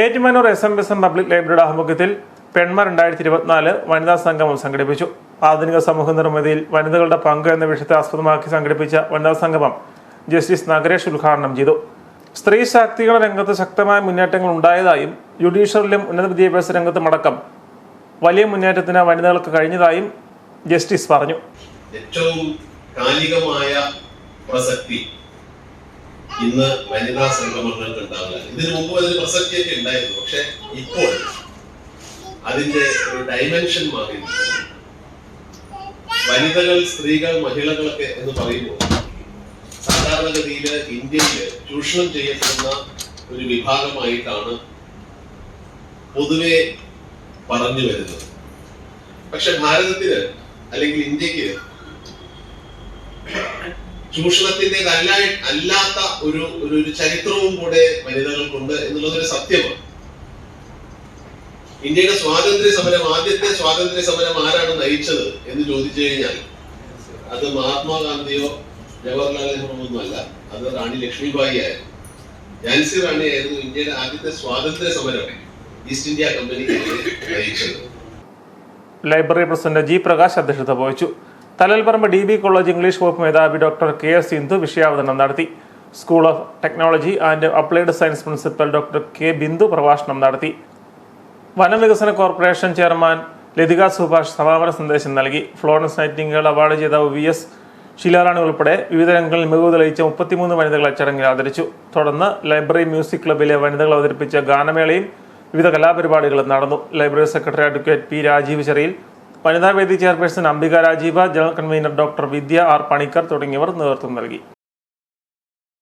Ettumanoor S M S M public ലൈബ്രറിയുടെ ആഭിമുഖ്യത്തിൽ പെൺമ രണ്ടായിരത്തി ഇരുപത്തിനാല് വനിതാ സംഗമം സംഘടിപ്പിച്ചു. ആധുനിക സമൂഹ നിർമ്മിതിയിൽ വനിതകളുടെ പങ്ക് എന്ന വിഷയത്തെ ആസ്പദമാക്കി സംഘടിപ്പിച്ച വനിതാ സംഗമം ജസ്റ്റിസ് നഗരേഷ് ഉദ്ഘാടനം ചെയ്തു. സ്ത്രീ ശാക്തീകരണ രംഗത്ത് ശക്തമായ മുന്നേറ്റങ്ങൾ ഉണ്ടായതായും ജുഡീഷ്യറിലും ഉന്നത വിദ്യാഭ്യാസ രംഗത്തും അടക്കം വലിയ മുന്നേറ്റത്തിന് വനിതകൾക്ക് കഴിഞ്ഞതായും ജസ്റ്റിസ് പറഞ്ഞു. ഏറ്റവും കാലികമായ പ്രസക്തി ഇന്ന് വനിതാ സംഗമങ്ങൾക്ക് ഉണ്ടാവുക. ഇതിനു മുമ്പ് അതിന് പ്രസക്തിയൊക്കെ ഉണ്ടായിരുന്നു. പക്ഷെ ഇപ്പോൾ അതിന്റെ ഒരു ഡൈമെൻഷൻ മാറി വനിതകൾ സ്ത്രീകൾ മഹിളകളൊക്കെ എന്ന് പറയുമ്പോൾ സാധാരണഗതിയിൽ ഇന്ത്യയിൽ ചൂഷണം ചെയ്യപ്പെടുന്ന ഒരു വിഭാഗമായിട്ടാണ് പൊതുവെ പറഞ്ഞു വരുന്നത്. പക്ഷെ ഭാരതത്തിന് അല്ലെങ്കിൽ ഇന്ത്യയ്ക്ക് ചൂഷണത്തിന്റെ അല്ല അല്ലാത്ത ഒരു ഒരു ചരിത്രവും കൂടെ വനിതകൾക്കുണ്ട് എന്നുള്ളത് ഒരു സത്യമാണ്. ഇന്ത്യയുടെ സ്വാതന്ത്ര്യ സമരം ആദ്യത്തെ സ്വാതന്ത്ര്യ സമരം ആരാണ് നയിച്ചത് എന്ന് ചോദിച്ചു കഴിഞ്ഞാൽ അത് മഹാത്മാഗാന്ധിയോ ജവഹർലാൽ നെഹ്റുവോ ഒന്നുമല്ല. അത് റാണി ലക്ഷ്മിബായി ആയിരുന്നു. ഝാൻസി റാണി ആയിരുന്നു ഇന്ത്യയുടെ ആദ്യത്തെ സ്വാതന്ത്ര്യ സമരം ഈസ്റ്റ് ഇന്ത്യ കമ്പനി നയിച്ചത്. ലൈബ്രറി പ്രസിഡന്റ് ജി പ്രകാശ് അധ്യക്ഷത വഹിച്ചു. Taliparamba D B college English വകുപ്പ് മേധാവി ഡോക്ടർ കെ എസ് സിന്ധു വിഷയാവതരണം നടത്തി. School of technology and applied science principal doctor K Bindu പ്രഭാഷണം നടത്തി. വനവികസന കോർപ്പറേഷൻ ചെയർമാൻ ലതിക സുഭാഷ് സമാപന സന്ദേശം നൽകി. ഫ്ലോറൻസ് നൈറ്റിംഗേൾ അവാർഡ് ജേതാവ് വി എസ് ഷീലാറാണി ഉൾപ്പെടെ വിവിധ രംഗങ്ങളിൽ മികവ് തെളിയിച്ച മുപ്പത്തിമൂന്ന് വനിതകളെ ചടങ്ങിൽ ആദരിച്ചു. തുടർന്ന് ലൈബ്രറി മ്യൂസിക് ക്ലബിലെ വനിതകൾ അവതരിപ്പിച്ച ഗാനമേളയും വിവിധ കലാപരിപാടികളും നടന്നു. Library secretary advocate P Rajeev Cheriyil വനിതാവേദി chairperson Ambika Rajeev general convener doctor Vidya R Panicker തുടങ്ങിയവർ നേതൃത്വം നൽകി.